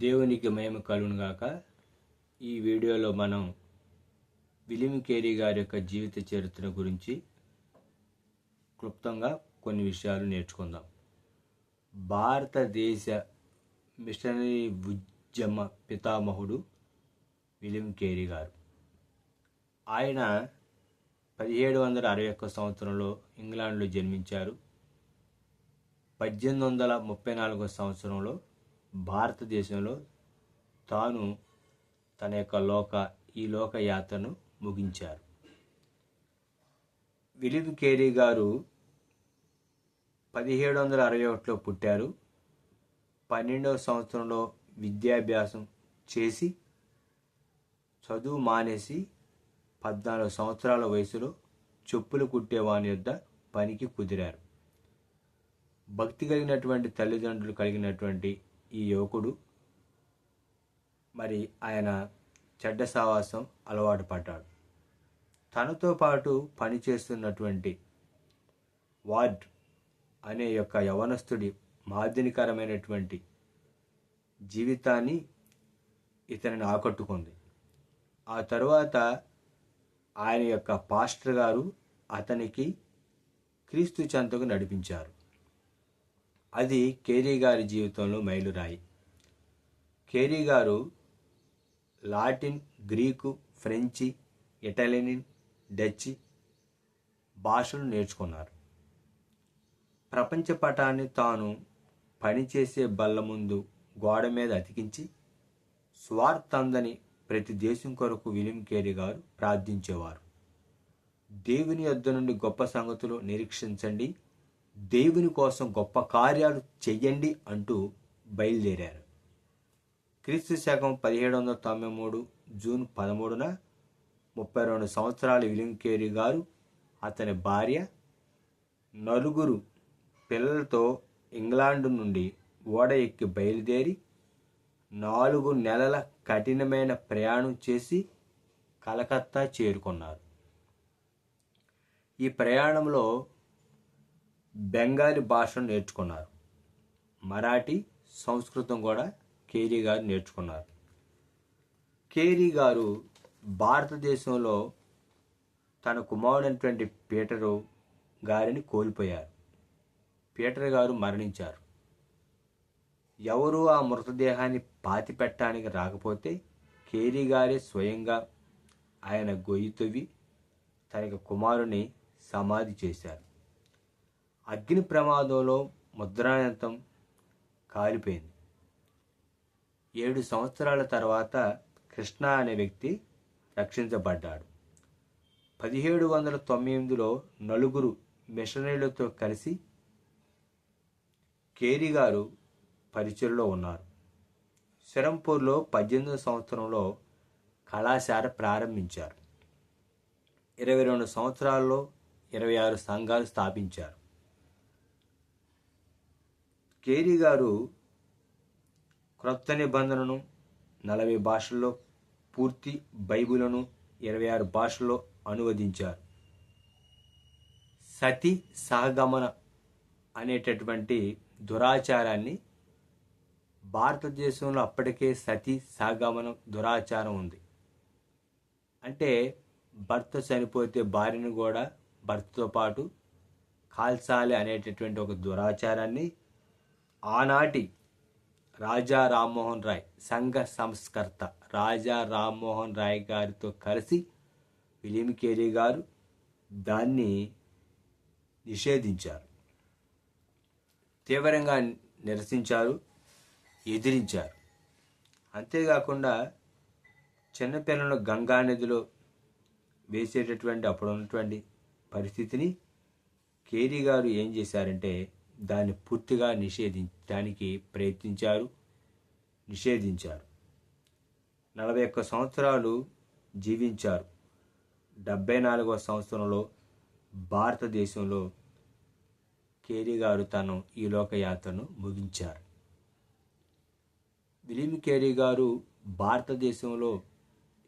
దేవునికి మహిమ కలుగును గాక. ఈ వీడియోలో మనం విలియం కేరీ గారి యొక్క జీవిత చరిత్ర గురించి క్లుప్తంగా కొన్ని విషయాలు నేర్చుకుందాం. భారతదేశ మిషనరీ ఉద్యమ పితామహుడు విలియం కేరీ గారు. ఆయన పదిహేడు వందల అరవై ఒక్క సంవత్సరంలో ఇంగ్లాండ్లో జన్మించారు. పద్దెనిమిది వందల ముప్పై నాలుగో సంవత్సరంలో భారతదేశంలో తాను తన యొక్క లోక ఈ లోక యాత్రను ముగించారు. విలియం కేరీ గారు పదిహేడు వందల అరవై ఒకటిలో పుట్టారు. పన్నెండవ సంవత్సరంలో విద్యాభ్యాసం చేసి చదువు మానేసి పద్నాలుగు సంవత్సరాల వయసులో చెప్పులు కుట్టేవాని యొద్ద పనికి కుదిరారు. భక్తి కలిగినటువంటి తల్లిదండ్రులు కలిగినటువంటి ఈ యువకుడు మరి ఆయన చెడ్డ సావాసం అలవాటు పడ్డాడు. తనతో పాటు పనిచేస్తున్నటువంటి వార్డ్ అనే యొక్క యవనస్తుడి మాదినికరమైనటువంటి జీవితాన్ని ఇతనిని ఆకట్టుకుంది. ఆ తరువాత ఆయన యొక్క పాస్టర్ గారు అతనికి క్రీస్తు చెంతకు నడిపించారు. అది కేరీ గారి జీవితంలో మైలురాయి. కేరీ గారు Latin Greek French Italian Dutch భాషలు నేర్చుకున్నారు. ప్రపంచ పటాన్ని తాను పనిచేసే బల్ల ముందు గోడ మీద అతికించి స్వార్థందని ప్రతి దేశం కొరకు విలియం కేరీ గారు ప్రార్థించేవారు. దేవుని యొద్ద నుండి గొప్ప సంగతులు నిరీక్షించండి. దేవుని కోసం గొప్ప కార్యాలు చెయ్యండి అంటూ బయలుదేరారు. క్రీస్తు శకం పదిహేడు వందల తొంభై మూడు జూన్ పదమూడున ముప్పై రెండు సంవత్సరాల విలింకేరి గారు అతని భార్య నలుగురు పిల్లలతో ఇంగ్లాండ్ నుండి ఓడ ఎక్కి బయలుదేరి నాలుగు నెలల కఠినమైన ప్రయాణం చేసి కలకత్తా చేరుకున్నారు. ఈ ప్రయాణంలో బెంగాలీ భాషను నేర్చుకున్నారు. మరాఠీ సంస్కృతం కూడా కేరీ గారు నేర్చుకున్నారు. కేరీ గారు భారతదేశంలో తన కుమారుడైనటువంటి పీటరు గారిని కోల్పోయారు. పీటర్ గారు మరణించారు. ఎవరు ఆ మృతదేహాన్ని పాతి పెట్టడానికి రాకపోతే కేరీ గారే స్వయంగా ఆయన గొయ్యి తవ్వి తన కుమారుని సమాధి చేశారు. అగ్ని ప్రమాదంలో ముద్రాయంతం కాలిపోయింది. ఏడు సంవత్సరాల తర్వాత కృష్ణ అనే వ్యక్తి రక్షించబడ్డాడు. పదిహేడు వందల తొమ్మిదిలో నలుగురు మిషనరీలతో కలిసి కేరీ గారు పరిచయలో ఉన్నారు. శరంపూర్లో పద్దెనిమిదవ సంవత్సరంలో కళాశాల ప్రారంభించారు. ఇరవై రెండు సంవత్సరాల్లో ఇరవై ఆరు సంఘాలు స్థాపించారు. కేరీ గారు క్రొత్త నిబంధనను నలభై భాషల్లో పూర్తి బైబిలను ఇరవై ఆరు భాషల్లో అనువదించారు. సతి సహగమన అనేటటువంటి దురాచారాన్ని భారతదేశంలో అప్పటికే సతీ సహగమనం దురాచారం ఉంది. అంటే భర్త చనిపోతే భార్యను కూడా భర్తతో పాటు కాల్చాలి అనేటటువంటి ఒక దురాచారాన్ని ఆనాటి రాజా రామ్మోహన్ రాయ్ సంఘ సంస్కర్త రాజా రామ్మోహన్ రాయ్ గారితో కలిసి విలియం కేరీ గారు దాన్ని నిషేధించారు. తీవ్రంగా నిరసించారు ఎదిరించారు. అంతేకాకుండా చిన్నపిల్లలు గంగా నదిలో వేసేటటువంటి అప్పుడు ఉన్నటువంటి పరిస్థితిని కేరీ గారు ఏం చేశారంటే దాన్ని పూర్తిగా నిషేధించడానికి ప్రయత్నించారు నిషేధించారు. నలభై ఒక్క సంవత్సరాలు జీవించారు. డెబ్బై నాలుగవ సంవత్సరంలో భారతదేశంలో కేరీ గారు తను ఈ లోకయాత్రను ముగించారు. విలియం కేరీ గారు భారతదేశంలో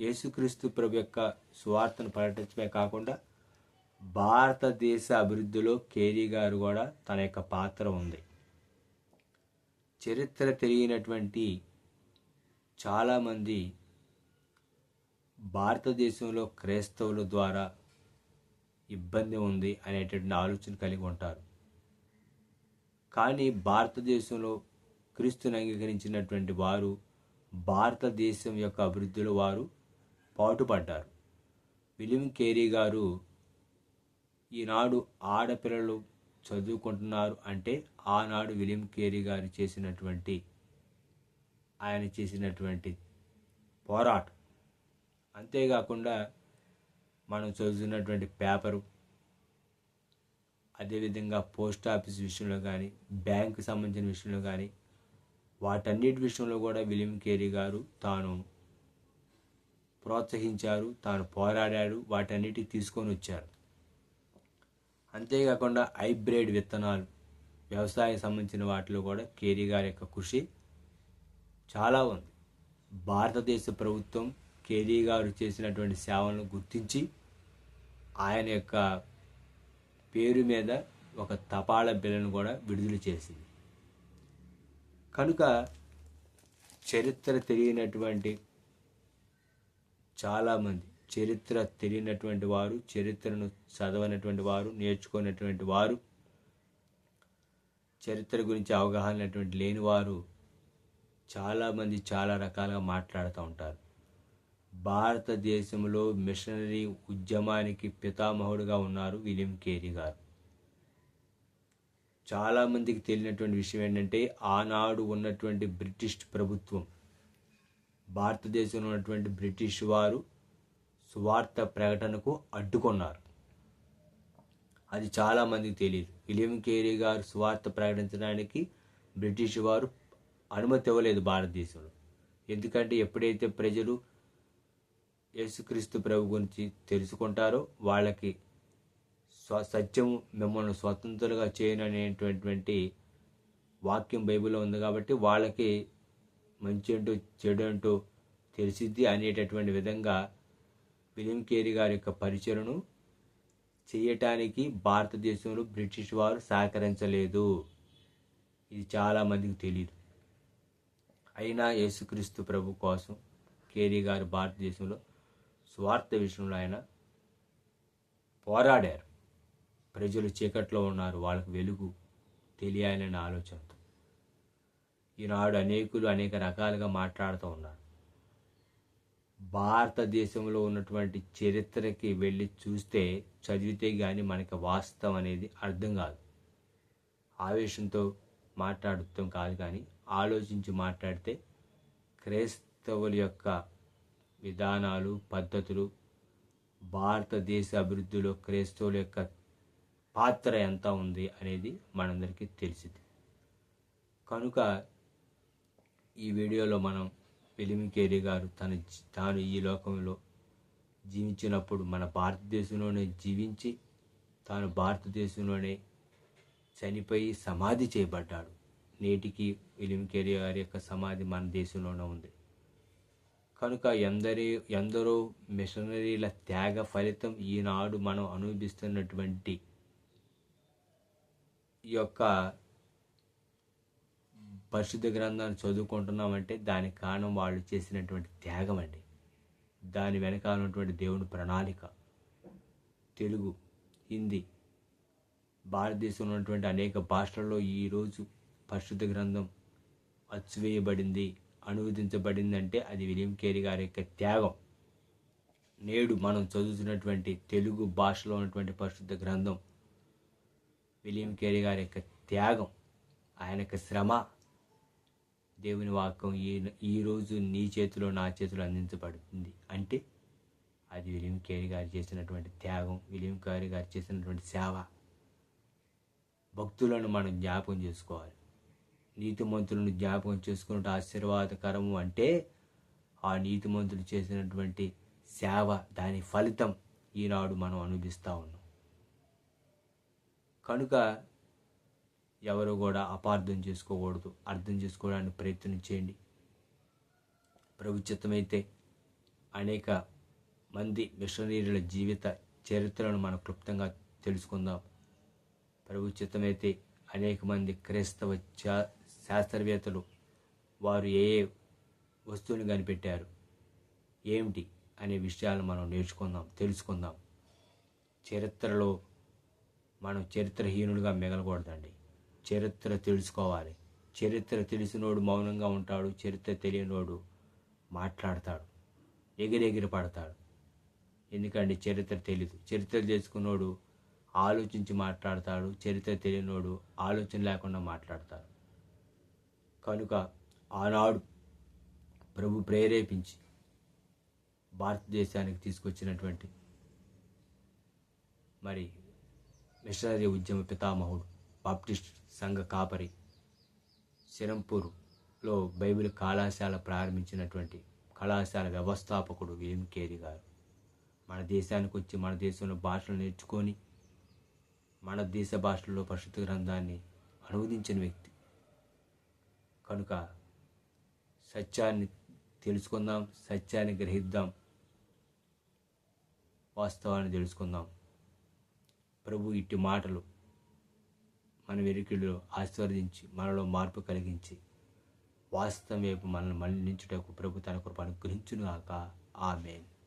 యేసుక్రీస్తు ప్రభు యొక్క సువార్తను ప్రకటించడమే కాకుండా భారతదేశ అభివృద్ధిలో కేరీ గారు కూడా తన యొక్క పాత్ర ఉంది. చరిత్ర తెలియనటువంటి చాలామంది భారతదేశంలో క్రైస్తవుల ద్వారా ఇబ్బంది ఉంది అనేటువంటి ఆలోచన కలిగి ఉంటారు. కానీ భారతదేశంలో క్రీస్తుని అంగీకరించినటువంటి వారు భారతదేశం యొక్క అభివృద్ధిలో వారు పాటుపడ్డారు. విలియం కేరీ గారు ఈనాడు ఆడపిల్లలు చదువుకుంటున్నారు అంటే ఆనాడు విలియం కేరీ గారు చేసినటువంటి ఆయన చేసినటువంటి పోరాటం. అంతేకాకుండా మనం చదువుతున్నటువంటి పేపరు అదేవిధంగా పోస్ట్ ఆఫీస్ విషయంలో కానీ బ్యాంకు సంబంధించిన విషయంలో కానీ వాటన్నిటి విషయంలో కూడా విలియం కేరీ గారు తాను ప్రోత్సహించారు తాను పోరాడాడు వాటన్నిటికి తీసుకొని వచ్చారు. అంతేకాకుండా హైబ్రిడ్ విత్తనాలు వ్యవసాయం సంబంధించిన వాటిలో కూడా కేరీ గారి యొక్క కృషి చాలా ఉంది. భారతదేశ ప్రభుత్వం కేరీ గారు చేసినటువంటి సేవలను గుర్తించి ఆయన యొక్క పేరు మీద ఒక తపాలా బిల్లను కూడా విడుదల చేసింది. కనుక చరిత్ర తెలియనటువంటి చాలామంది చరిత్ర తెలియనటువంటి వారు చరిత్రను చదవనటువంటి వారు నేర్చుకున్నటువంటి వారు చరిత్ర గురించి అవగాహన లేని లేనివారు చాలామంది చాలా రకాలుగా మాట్లాడుతూ ఉంటారు. భారతదేశంలో మిషనరీ ఉద్యమానికి పితామహుడుగా ఉన్నారు విలియం కేరీ గారు. చాలామందికి తెలియనటువంటి విషయం ఏంటంటే ఆనాడు ఉన్నటువంటి బ్రిటిష్ ప్రభుత్వం భారతదేశంలో ఉన్నటువంటి బ్రిటిష్ వారు సువార్త ప్రకటనకు అడ్డుకున్నారు. అది చాలామందికి తెలియదు విలియం కేరీ గారు సువార్త ప్రకటించడానికి బ్రిటిష్ వారు అనుమతి ఇవ్వలేదు భారతదేశంలో. ఎందుకంటే ఎప్పుడైతే ప్రజలు యేసుక్రీస్తు ప్రభు గురించి తెలుసుకుంటారో వాళ్ళకి స్వ సత్యము మిమ్మల్ని స్వతంత్రులుగా చేయననేటువంటి వాక్యం బైబిల్లో ఉంది కాబట్టి వాళ్ళకి మంచి అంటూ చెడు అంటూ తెలిసిద్ది అనేటటువంటి విధంగా విలియం కేరీ గారి యొక్క పరిచయను చేయటానికి భారతదేశంలో బ్రిటిష్ వారు సహకరించలేదు. ఇది చాలామందికి తెలియదు అయినా యేసుక్రీస్తు ప్రభు కోసం కేరీ గారు భారతదేశంలో స్వార్థ విషయంలో ఆయన పోరాడారు. ప్రజలు చీకట్లో ఉన్నారు. వాళ్ళకు వెలుగు తెలియాలనే ఆలోచనతో ఈనాడు అనేకులు అనేక రకాలుగా మాట్లాడుతూ ఉన్నారు. భారతదేశంలో ఉన్నటువంటి చరిత్రకి వెళ్ళి చూస్తే చదివితే కానీ మనకి వాస్తవం అనేది అర్థం కాదు. ఆవేశంతో మాట్లాడుతాం కాదు కానీ ఆలోచించి మాట్లాడితే క్రైస్తవుల యొక్క విధానాలు పద్ధతులు భారతదేశ అభివృద్ధిలో క్రైస్తవుల యొక్క పాత్ర ఎంత ఉంది అనేది మనందరికీ తెలిసింది. కనుక ఈ వీడియోలో మనం వెలిమికేరి గారు తన జీ- తాను ఈ లోకంలో జీవించినప్పుడు మన భారతదేశంలోనే జీవించి తాను భారతదేశంలోనే చనిపోయి సమాధి చేయబడ్డాడు. నేటికి వెలిమికేరి కేరీ గారి యొక్క సమాధి మన దేశంలోనే ఉంది. కనుక ఎందరి ఎందరో మిషనరీల త్యాగ ఫలితం ఈనాడు మనం అనుభవిస్తున్నటువంటి ఈ యొక్క పరిశుద్ధ గ్రంథాన్ని చదువుకుంటున్నామంటే దానికి కారణం వాళ్ళు చేసినటువంటి త్యాగం అండి. దాని వెనకాల ఉన్నటువంటి దేవుని ప్రణాళిక. తెలుగు హిందీ భారతదేశంలో ఉన్నటువంటి అనేక భాషల్లో ఈరోజు పరిశుద్ధ గ్రంథం అచ్చువేయబడింది అనువదించబడిందంటే అది విలియం కేరీ గారి యొక్క త్యాగం. నేడు మనం చదువుతున్నటువంటి తెలుగు భాషలో ఉన్నటువంటి పరిశుద్ధ గ్రంథం విలియం కేరీ గారి యొక్క త్యాగం ఆయన యొక్క శ్రమ దేవుని వాక్యం ఈ ఈరోజు నీ చేతిలో నా చేతిలో అందించబడుతుంది. అంటే అది విలియం కేరి గారు చేసినటువంటి త్యాగం విలియం కేరి గారు చేసినటువంటి సేవ. భక్తులను మనం జ్ఞాపకం చేసుకోవాలి. నీతిమంతులను జ్ఞాపకం చేసుకున్నట్టు ఆశీర్వాదకరము అంటే ఆ నీతిమంతులు చేసినటువంటి సేవ దాని ఫలితం ఈనాడు మనం అనుభవిస్తూ ఉన్నాం. కనుక ఎవరు కూడా అపార్థం చేసుకోకూడదు. అర్థం చేసుకోవడానికి ప్రయత్నం చేయండి. ప్రభుత్వమైతే అనేక మంది మిషనరీల జీవిత చరిత్రను మనం క్లుప్తంగా తెలుసుకుందాం. ప్రభుత్వమైతే అనేక మంది క్రైస్తవ చా- శాస్త్రవేత్తలు వారు ఏ ఏ వస్తువుని కనిపెట్టారు? ఏమిటి అనే విషయాలు మనం నేర్చుకుందాం తెలుసుకుందాం. చరిత్రలో మనం చరిత్రహీనులుగా మిగలకూడదండి. చరిత్ర తెలుసుకోవాలి. చరిత్ర తెలిసినోడు మౌనంగా ఉంటాడు చరిత్ర తెలియనోడు మాట్లాడతాడు ఎగిరెగిరి పడతాడు. ఎందుకంటే చరిత్ర తెలీదు. చరిత్ర తెలుసుకున్నోడు ఆలోచించి మాట్లాడతాడు చరిత్ర తెలియనోడు ఆలోచన లేకుండా మాట్లాడతాడు. కనుక ఆనాడు ప్రభు ప్రేరేపించి భారతదేశానికి తీసుకొచ్చినటువంటి మరి మిషనరీ ఉద్యమ పితామహుడు బాప్టిస్ట్ సంఘ కాపరి సిరంపూర్లో బైబిల్ కళాశాల ప్రారంభించినటువంటి కళాశాల వ్యవస్థాపకుడు విలియం గారు. మన దేశానికి వచ్చి మన దేశంలో భాషలు నేర్చుకొని మన దేశ భాషల్లో పరిశుద్ధ గ్రంథాన్ని అనువదించిన వ్యక్తి. కనుక సత్యాన్ని తెలుసుకుందాం సత్యాన్ని గ్రహిద్దాం వాస్తవాన్ని తెలుసుకుందాం. ప్రభు ఇట్టి మాటలు మన వెనుకల్లో ఆశీర్వదించి మనలో మార్పు కలిగించి వాస్తవం వైపు మనల్ని మళ్ళించుటకు ప్రభు తన కృప అనుగ్రహించునుగాక. ఆమెన్.